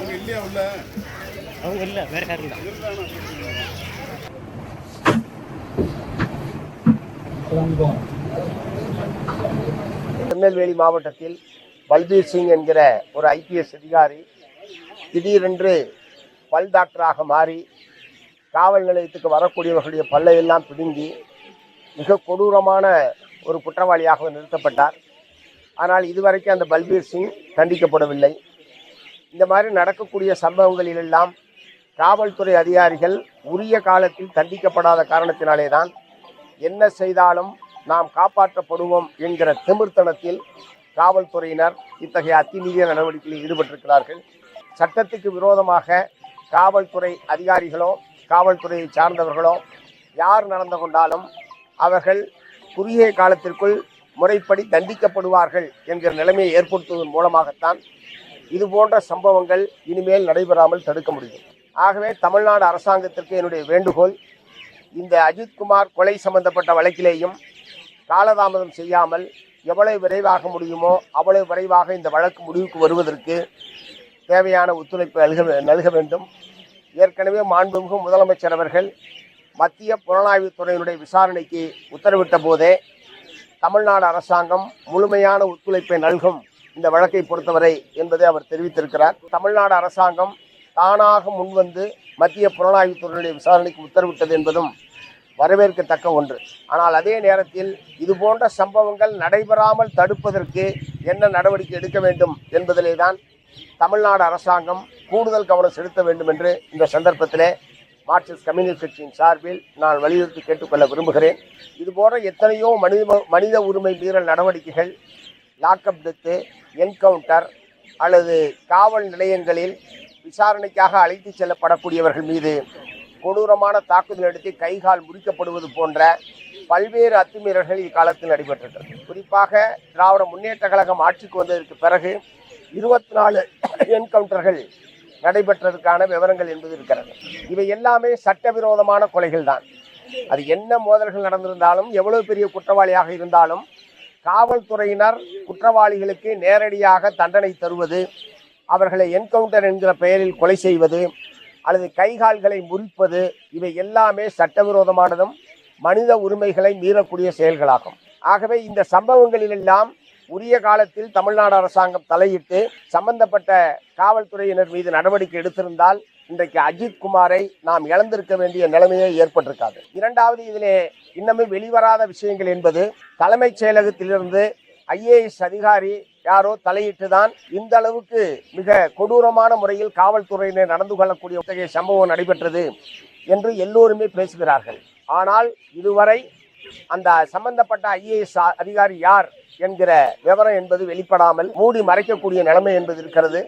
அவங்க இல்லையா உள்ள? அவங்க இல்லை வேற யாரும் தான் திருநெல்வேலி மாவட்டத்தில் பல்பீர் சிங் என்கிற ஒரு ஐபிஎஸ் அதிகாரி திடீரென்று பல் டாக்டராக மாறி காவல் நிலையத்துக்கு வரக்கூடியவர்களுடைய பல்லை எல்லாம் பிடுங்கி மிக கொடூரமான ஒரு குற்றவாளியாக நிறுத்தப்பட்டார். ஆனால் இதுவரைக்கும் அந்த பல்பீர் சிங் தண்டிக்கப்படவில்லை. இந்த மாதிரி நடக்கக்கூடிய சம்பவங்களிலெல்லாம் காவல்துறை அதிகாரிகள் உரிய காலத்தில் தண்டிக்கப்படாத காரணத்தினாலே தான் என்ன செய்தாலும் நாம் காப்பாற்றப்படுவோம் என்கிற திமிர்த்தனத்தில் காவல்துறையினர் இத்தகைய அத்திமீறிய நடவடிக்கையில் ஈடுபட்டிருக்கிறார்கள். சட்டத்துக்கு விரோதமாக காவல்துறை அதிகாரிகளோ காவல்துறையை சார்ந்தவர்களோ யார் நடந்து கொண்டாலும் அவர்கள் குறுகிய காலத்திற்குள் முறைப்படி தண்டிக்கப்படுவார்கள் என்கிற நிலைமையை ஏற்படுத்துவதன் மூலமாகத்தான் இது போன்ற சம்பவங்கள் இனிமேல் நடைபெறாமல் தடுக்க முடியும். ஆகவே தமிழ்நாடு அரசாங்கத்திற்கு என்னுடைய வேண்டுகோள் இந்த அஜித்குமார் கொலை சம்பந்தப்பட்ட வழக்கிலேயும் காலதாமதம் செய்யாமல் எவ்வளவு விரைவாக முடியுமோ அவ்வளவு விரைவாக இந்த வழக்கு முடிவுக்கு வருவதற்கு தேவையான ஒத்துழைப்பு நல்க வே- நல்க வேண்டும். ஏற்கனவே மாண்புமிகு முதலமைச்சர் அவர்கள் மத்திய புலனாய்வுத் துறையினுடைய விசாரணைக்கு உத்தரவிட்ட போதே தமிழ்நாடு அரசாங்கம் முழுமையான ஒத்துழைப்பை நல்கும் இந்த வழக்கை பொறுத்தவரை என்பதை அவர் தெரிவித்திருக்கிறார். தமிழ்நாடு அரசாங்கம் தானாக முன்வந்து மத்திய புலனாய்வுத்துறையினுடைய விசாரணைக்கு உத்தரவிட்டது என்பதும் வரவேற்கத்தக்க ஒன்று. ஆனால் அதே நேரத்தில் இது போன்ற சம்பவங்கள் நடைபெறாமல் தடுப்பதற்கு என்ன நடவடிக்கை எடுக்க வேண்டும் என்பதிலே தான் தமிழ்நாடு அரசாங்கம் கூடுதல் கவனம் செலுத்த வேண்டும் என்று இந்த சந்தர்ப்பத்திலே மார்க்சிஸ்ட் கம்யூனிஸ்ட் கட்சியின் சார்பில் நான் வலியுறுத்தி கேட்டுக்கொள்ள விரும்புகிறேன். இதுபோன்ற எத்தனையோ மனித மனித உரிமை மீறல் நடவடிக்கைகள் லாக்அப் டெத்து என்கவுண்டர் அல்லது காவல் நிலையங்களில் விசாரணைக்காக அழைத்துச் செல்லப்படக்கூடியவர்கள் மீது கொடூரமான தாக்குதல் நடத்தி கைகால் முறிக்கப்படுவது போன்ற பல்வேறு அத்துமீறல்கள் இக்காலத்தில் நடைபெற்றது குறிப்பாக திராவிட முன்னேற்ற கழகம் ஆட்சிக்கு வந்ததற்கு பிறகு இருபத்தி நாலு என்கவுண்டர்கள் நடைபெற்றதற்கான விவரங்கள் என்பது இருக்கிறது. இவை எல்லாமே சட்டவிரோதமான கொலைகள் தான். அது என்ன மோதல்கள் நடந்திருந்தாலும் எவ்வளவு பெரிய குற்றவாளியாக இருந்தாலும் காவல்துறையினர் குற்றவாளிகளுக்கு நேரடியாக தண்டனை தருவது அவர்களை என்கவுண்டர் என்கிற பெயரில் கொலை செய்வது அல்லது கைகால்களை முறிப்பது இவை எல்லாமே சட்டவிரோதமானதும் மனித உரிமைகளை மீறக்கூடிய செயல்களாகும். ஆகவே இந்த சம்பவங்களிலெல்லாம் உரிய காலத்தில் தமிழ்நாடு அரசாங்கம் தலையிட்டு சம்பந்தப்பட்ட காவல்துறையினர் மீது நடவடிக்கை எடுத்திருந்தால் இன்றைக்கு அஜித் குமாரை நாம் இழந்திருக்க வேண்டிய நிலைமையே ஏற்பட்டிருக்காது. இரண்டாவது இதிலே இன்னமும் வெளிவராத விஷயங்கள் என்பது தலைமைச் செயலகத்திலிருந்து ஐஏஎஸ் அதிகாரி யாரோ தலையிட்டு தான் இந்த அளவுக்கு மிக கொடூரமான முறையில் காவல்துறையினர் நடந்து கொள்ளக்கூடிய இத்தகைய சம்பவம் நடைபெற்றது என்று எல்லோருமே பேசுகிறார்கள். ஆனால் இதுவரை அந்த சம்பந்தப்பட்ட ஐஏஎஸ் அதிகாரி யார் என்கிற விவரம் என்பது வெளிப்படாமல் மூடி மறைக்கக்கூடிய நிலைமை என்பது இருக்கிறது.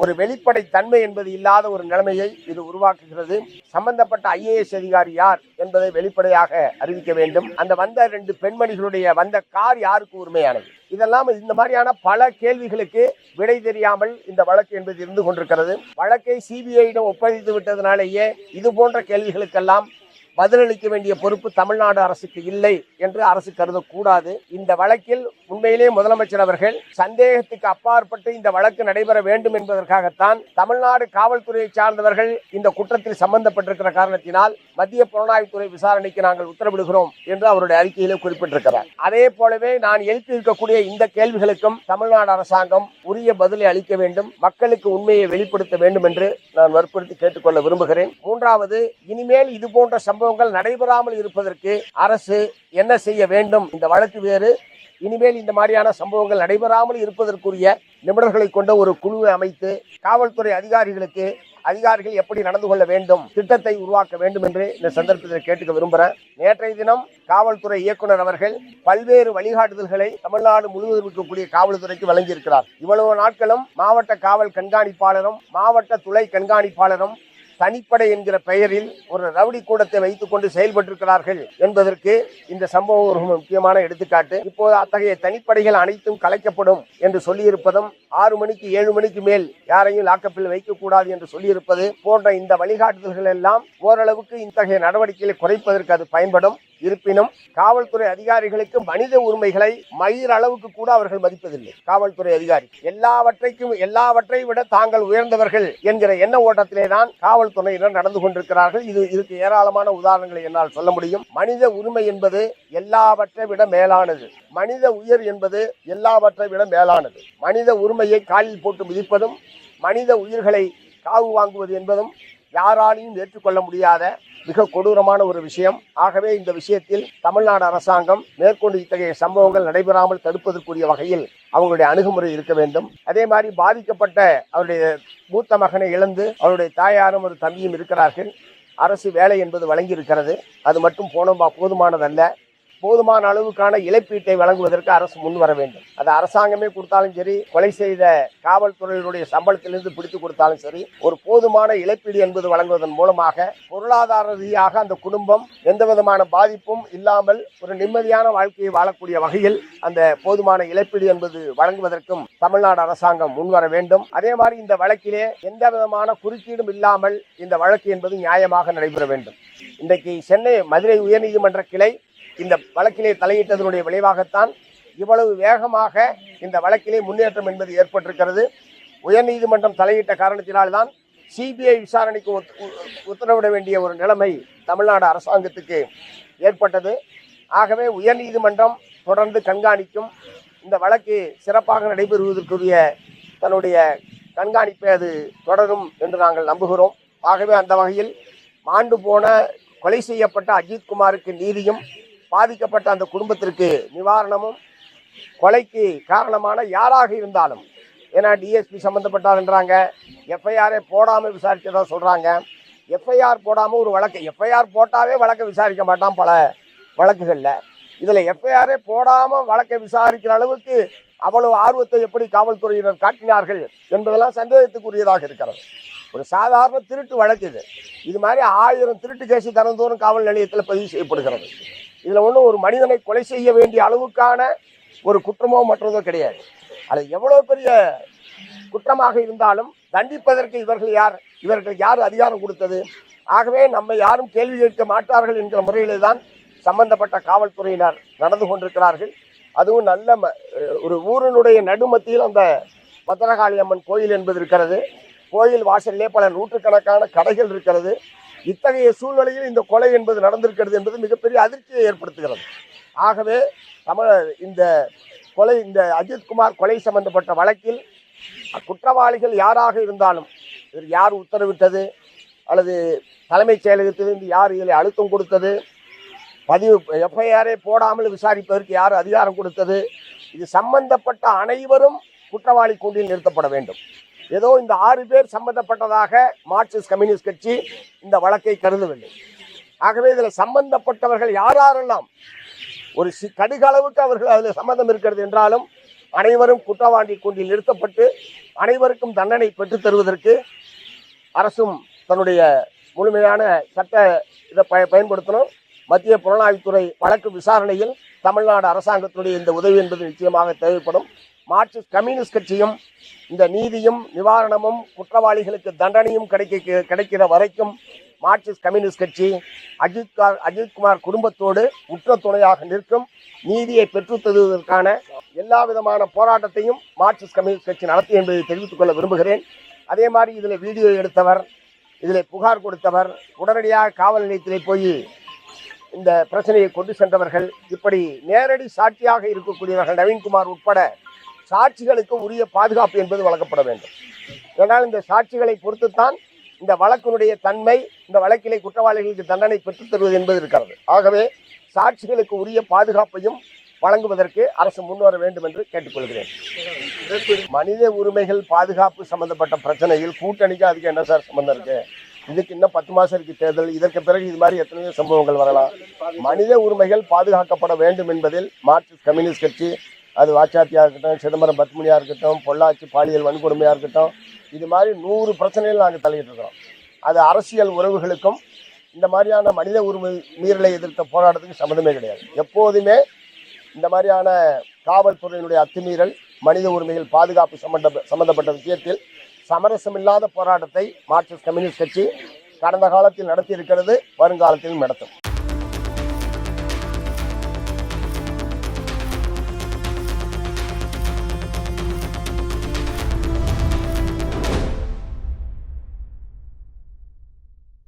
ஒரு வெளிப்படை தன்மை என்பது இல்லாத ஒரு நிலைமையை இது உருவாக்குகிறது. சம்பந்தப்பட்ட ஐஏஎஸ் அதிகாரி யார் என்பதை வெளிப்படையாக அறிவிக்க வேண்டும். அந்த வந்த ரெண்டு பெண்மணிகளுடைய வந்த கார் யாருக்கு உரிமையானது? இதெல்லாம் இந்த மாதிரியான பல கேள்விகளுக்கு விடை தெரியாமல் இந்த வழக்கு என்பது இருந்து கொண்டிருக்கிறது. வழக்கை சிபிஐயிடம் ஒப்படைத்து விட்டதனாலேயே இது போன்ற கேள்விகளுக்கெல்லாம் பதிலளிக்க வேண்டிய பொறுப்பு தமிழ்நாடு அரசுக்கு இல்லை என்று அரசு கருதக்கூடாது. இந்த வழக்கில் உண்மையிலே முதலமைச்சர் அவர்கள் சந்தேகத்துக்கு அப்பாற்பட்டு இந்த வழக்கு நடைபெற வேண்டும் என்பதற்காகத்தான் தமிழ்நாடு காவல்துறையை சார்ந்தவர்கள் இந்த குற்றத்தில் சம்பந்தப்பட்டிருக்கிற காரணத்தினால் மத்திய புலனாய்வுத்துறை விசாரணைக்கு நாங்கள் உத்தரவிடுகிறோம் என்று அவருடைய அறிக்கையிலே குறிப்பிட்டிருக்கிறார். அதே போலவே நான் எழுத்து இருக்கக்கூடிய இந்த கேள்விகளுக்கும் தமிழ்நாடு அரசாங்கம் உரிய பதிலை அளிக்க வேண்டும் மக்களுக்கு உண்மையை வெளிப்படுத்த வேண்டும் என்று நான் வற்புறுத்தி கேட்டுக்கொள்ள விரும்புகிறேன். மூன்றாவது இனிமேல் இது போன்ற சம்பவங்கள் நடைபெறாமல் இருப்பதற்கு அரசு என்ன செய்ய வேண்டும்? இந்த வழக்கு வேறு. இனிமேல் இந்த மாதிரியான சம்பவங்கள் நடைபெறாமல் இருப்பதற்குரிய நிபுணர்களை கொண்ட ஒரு குழுவை அமைத்து காவல்துறை அதிகாரிகளுக்கு அதிகாரிகள் எப்படி நடந்து கொள்ள வேண்டும்? திட்டத்தை உருவாக்க வேண்டும் என்று இந்த சந்தர்ப்பத்தில் கேட்டுக்க விரும்புகிறேன் நேற்றைய தினம் காவல்துறை இயக்குனர் அவர்கள் பல்வேறு வழிகாட்டுதல்களை தமிழ்நாடு முழுவதும் இருக்கக்கூடிய காவல்துறைக்கு வழங்கியிருக்கிறார். இவ்வளவு நாட்களும் மாவட்ட காவல் கண்காணிப்பாளரும் மாவட்ட துளை கண்காணிப்பாளரும் தனிப்படை என்கிற பெயரில் ஒரு ரவுடி கூடத்தை வைத்துக் கொண்டு செயல்பட்டிருக்கிறார்கள் என்பதற்கு இந்த சம்பவம் ஒரு முக்கியமான எடுத்துக்காட்டு. இப்போது அத்தகைய தனிப்படைகள் அனைத்தும் கலைக்கப்படும் என்று சொல்லியிருப்பதும் ஆறு மணிக்கு ஏழு மணிக்கு மேல் யாரையும் லாக்கப்பில் வைக்கக்கூடாது என்று சொல்லியிருப்பது போன்ற இந்த வழிகாட்டுதல்கள் எல்லாம் ஓரளவுக்கு இத்தகைய நடவடிக்கைகளை குறைப்பதற்கு அது பயன்படும். இருப்பினும் காவல்துறை அதிகாரிகளுக்கு மனித உரிமைகளை மயிர் அளவுக்கு கூட அவர்கள் மதிப்பதில்லை. காவல்துறை அதிகாரி எல்லாவற்றைக்கும் எல்லாவற்றை விட தாங்கள் உயர்ந்தவர்கள் என்கிற எண்ண ஓட்டத்திலே தான் காவல்துறையினர் நடந்து கொண்டிருக்கிறார்கள். இது இதுக்கு ஏராளமான உதாரணங்களை என்னால் சொல்ல முடியும். மனித உரிமை என்பது எல்லாவற்றை விட மேலானது. மனித உயர் என்பது எல்லாவற்றை விட மேலானது. மனித உரிமையை காலில் போட்டு மிதிப்பதும் மனித உயிர்களை காவு வாங்குவது என்பதும் யாராலையும் ஏற்றுக்கொள்ள முடியாத மிக கொடூரமான ஒரு விஷயம். ஆகவே இந்த விஷயத்தில் தமிழ்நாடு அரசாங்கம் மேற்கொண்டு இத்தகைய சம்பவங்கள் நடைபெறாமல் தடுப்பதற்குரிய வகையில் அவங்களுடைய அணுகுமுறை இருக்க வேண்டும். அதே மாதிரி பாதிக்கப்பட்ட அவருடைய மூத்த மகனை இழந்து அவருடைய தாயாரும் ஒரு தம்பியும் இருக்கிறார்கள். அரசு வேலை என்பது வழங்கி இருக்கிறது அது மட்டும் போன போதுமானதல்ல. போதுமான அளவுக்கான இழப்பீட்டை வழங்குவதற்கு அரசு முன் வர வேண்டும். அது அரசாங்கமே கொடுத்தாலும் சரி கொலை செய்த காவல்துறையினுடைய சம்பளத்திலிருந்து பிடித்து கொடுத்தாலும் சரி ஒரு போதுமான இழப்பீடு என்பது வழங்குவதன் மூலமாக பொருளாதார ரீதியாக அந்த குடும்பம் எந்த விதமான பாதிப்பும் இல்லாமல் ஒரு நிம்மதியான வாழ்க்கையை வாழக்கூடிய வகையில் அந்த போதுமான இழப்பீடு என்பது வழங்குவதற்கும் தமிழ்நாடு அரசாங்கம் முன்வர வேண்டும். அதே மாதிரி இந்த வழக்கிலே எந்த விதமான குறுக்கீடும் இல்லாமல் இந்த வழக்கு என்பது நியாயமாக நடைபெற வேண்டும். இன்றைக்கு சென்னை மதுரை உயர்நீதிமன்ற கிளை இந்த வழக்கிலே தலையிட்டதனுடைய விளைவாகத்தான் இவ்வளவு வேகமாக இந்த வழக்கிலே முன்னேற்றம் என்பது ஏற்பட்டிருக்கிறது. உயர்நீதிமன்றம் தலையிட்ட காரணத்தினால்தான் சிபிஐ விசாரணைக்கு ஒத்- உத்தரவிட வேண்டிய ஒரு நிலைமை தமிழ்நாடு அரசாங்கத்துக்கு ஏற்பட்டது. ஆகவே உயர்நீதிமன்றம் தொடர்ந்து கண்காணிக்கும். இந்த வழக்கு சிறப்பாக நடைபெறுவதற்குரிய தன்னுடைய கண்காணிப்பை அது தொடரும் என்று நாங்கள் நம்புகிறோம். ஆகவே அந்த வகையில் மாண்டு போன கொலை செய்யப்பட்ட அஜித்குமாருக்கு நீதியும் பாதிக்கப்பட்ட அந்த குடும்பத்திற்கு நிவாரணமும் கொலைக்கு காரணமான யாராக இருந்தாலும் ஏன்னா டிஎஸ்பி சம்மந்தப்பட்டாருன்றாங்க எஃப்ஐஆரே போடாமல் விசாரித்ததாக சொல்கிறாங்க எஃப்ஐஆர் போடாமல் ஒரு வழக்கு எஃப்ஐஆர் போட்டாவே வழக்கை விசாரிக்க மாட்டான் பல வழக்குகளில். இதில் எஃப்ஐஆரே போடாமல் வழக்கை விசாரிக்கிற அளவுக்கு அவ்வளவு ஆர்வத்தை எப்படி காவல்துறையினர் காட்டினார்கள் என்பதெல்லாம் சந்தேகத்துக்குரியதாக இருக்கிறது. ஒரு சாதாரண திருட்டு வழக்கு இது. இது மாதிரி ஆயிரம் திருட்டு கேஸ் தினந்தோறும் காவல் நிலையத்தில் பதிவு செய்யப்படுகிறது. இதில் ஒன்றும் ஒரு மனிதனை கொலை செய்ய வேண்டிய அளவுக்கான ஒரு குற்றமோ மற்றதோ கிடையாது. அது எவ்வளோ பெரிய குற்றமாக இருந்தாலும் தண்டிப்பதற்கு இவர்கள் யார்? இவர்கள் யார் அதிகாரம் கொடுத்தது? ஆகவே நம்ம யாரும் கேள்வி கேட்க மாட்டார்கள் என்கிற முறையிலே தான் சம்பந்தப்பட்ட காவல்துறையினர் நடந்து கொண்டிருக்கிறார்கள். அதுவும் நல்ல ம- ஒரு ஊரினுடைய நடுமத்தியில் அந்த பத்திரகாளி அம்மன் கோயில் என்பது இருக்கிறது. கோயில் வாசலிலே பல நூற்றுக்கணக்கான கடைகள் இருக்கிறது. இத்தகைய சூழ்நிலையில் இந்த கொலை என்பது நடந்திருக்கிறது என்பது மிகப்பெரிய அதிர்ச்சியை ஏற்படுத்துகிறது. ஆகவே தமிழ இந்த கொலை இந்த அஜித்குமார் கொலை சம்பந்தப்பட்ட வழக்கில் குற்றவாளிகள் யாராக இருந்தாலும் இதில் யார் உத்தரவிட்டது அல்லது தலைமைச் செயலகத்திலிருந்து யார் இதில் அழுத்தம் கொடுத்தது பதிவு எஃப்ஐஆரே போடாமல் விசாரிப்பதற்கு யார் அதிகாரம் கொடுத்தது இது சம்பந்தப்பட்ட அனைவரும் குற்றவாளி கூண்டில் நிறுத்தப்பட வேண்டும். ஏதோ இந்த ஆறு பேர் சம்பந்தப்பட்டதாக மார்க்சிஸ்ட் கம்யூனிஸ்ட் கட்சி இந்த வழக்கை கருதவில்லை. ஆகவே இதில் சம்பந்தப்பட்டவர்கள் யாரெல்லாம் ஒரு சி கடுகளவுக்கு அவர்கள் அதில் சம்பந்தம் இருக்கிறது என்றாலும் அனைவரும் குற்றவாண்டி கூண்டில் நிறுத்தப்பட்டு அனைவருக்கும் தண்டனை பெற்றுத் தருவதற்கு அரசும் தன்னுடைய முழுமையான சட்ட இதை பய பயன்படுத்தணும். மத்திய புலனாய்வுத்துறை வழக்கு விசாரணையில் தமிழ்நாடு அரசாங்கத்தினுடைய இந்த உதவி என்பது நிச்சயமாக தேவைப்படும். மார்க்சிஸ்ட் கம்யூனிஸ்ட் கட்சியும் இந்த நீதியும் நிவாரணமும் குற்றவாளிகளுக்கு தண்டனையும் கிடைக்க கிடைக்கிற வரைக்கும் மார்க்சிஸ்ட் கம்யூனிஸ்ட் கட்சி அஜித் கா- அஜித்குமார் குடும்பத்தோடு உற்ற துணையாக நிற்கும். நீதியை பெற்றுத்தருவதற்கான எல்லா விதமான போராட்டத்தையும் மார்க்சிஸ்ட் கம்யூனிஸ்ட் கட்சி நடத்தி என்பதை தெரிவித்துக் கொள்ள விரும்புகிறேன். அதே மாதிரி இதில் வீடியோ எடுத்தவர் இதில் புகார் கொடுத்தவர் உடனடியாக காவல் நிலையத்திலே போய் இந்த பிரச்சனையை கொண்டு சென்றவர்கள் இப்படி நேரடி சாட்சியாக இருக்கக்கூடியவர்கள் நவீன்குமார் உட்பட சாட்சிகளுக்கு உரிய பாதுகாப்பு என்பது வழங்கப்பட வேண்டும். ஏனால் இந்த சாட்சிகளை பொறுத்துத்தான் இந்த வழக்கினுடைய தன்மை இந்த வழக்கிலே குற்றவாளிகளுக்கு தண்டனை பெற்றுத் தருவது என்பது இருக்கிறது. ஆகவே சாட்சிகளுக்கு உரிய பாதுகாப்பையும் வழங்குவதற்கு அரசு முன்வர வேண்டும் என்று கேட்டுக்கொள்கிறேன். மனித உரிமைகள் பாதுகாப்பு சம்பந்தப்பட்ட பிரச்சனையில் கூட்டணிக்கு அதுக்கு என்ன சார் சம்பந்தம் இருக்கு? இதுக்கு இன்னும் பத்து மாதம் இருக்கு தேர்தல். இதற்கு பிறகு இது மாதிரி எத்தனையோ சம்பவங்கள் வரலாம். மனித உரிமைகள் பாதுகாக்கப்பட வேண்டும் என்பதில் மார்க்சிஸ்ட் கம்யூனிஸ்ட் கட்சி அது வாச்சாத்தியாக இருக்கட்டும் சிதம்பரம் பத்மினியா இருக்கட்டும் பொள்ளாச்சி பாலியல் வன்கொடுமையாக இருக்கட்டும் இது மாதிரி நூறு பிரச்சனைகள் நாங்கள் தலையிட்டு இருக்கிறோம். அது அரசியல் உறவுகளுக்கும் இந்த மாதிரியான மனித உரிமை மீறலை எதிர்த்த போராட்டத்துக்கு சம்மந்தமே கிடையாது. எப்போதுமே இந்த மாதிரியான காவல்துறையினுடைய அத்துமீறல் மனித உரிமைகள் பாதுகாப்பு சம்பந்த சம்பந்தப்பட்ட விஷயத்தில் சமரசமில்லாத போராட்டத்தை மார்க்சிஸ்ட் கம்யூனிஸ்ட் கட்சி கடந்த காலத்தில் நடத்தி இருக்கிறது வருங்காலத்திலும் நடத்தும்.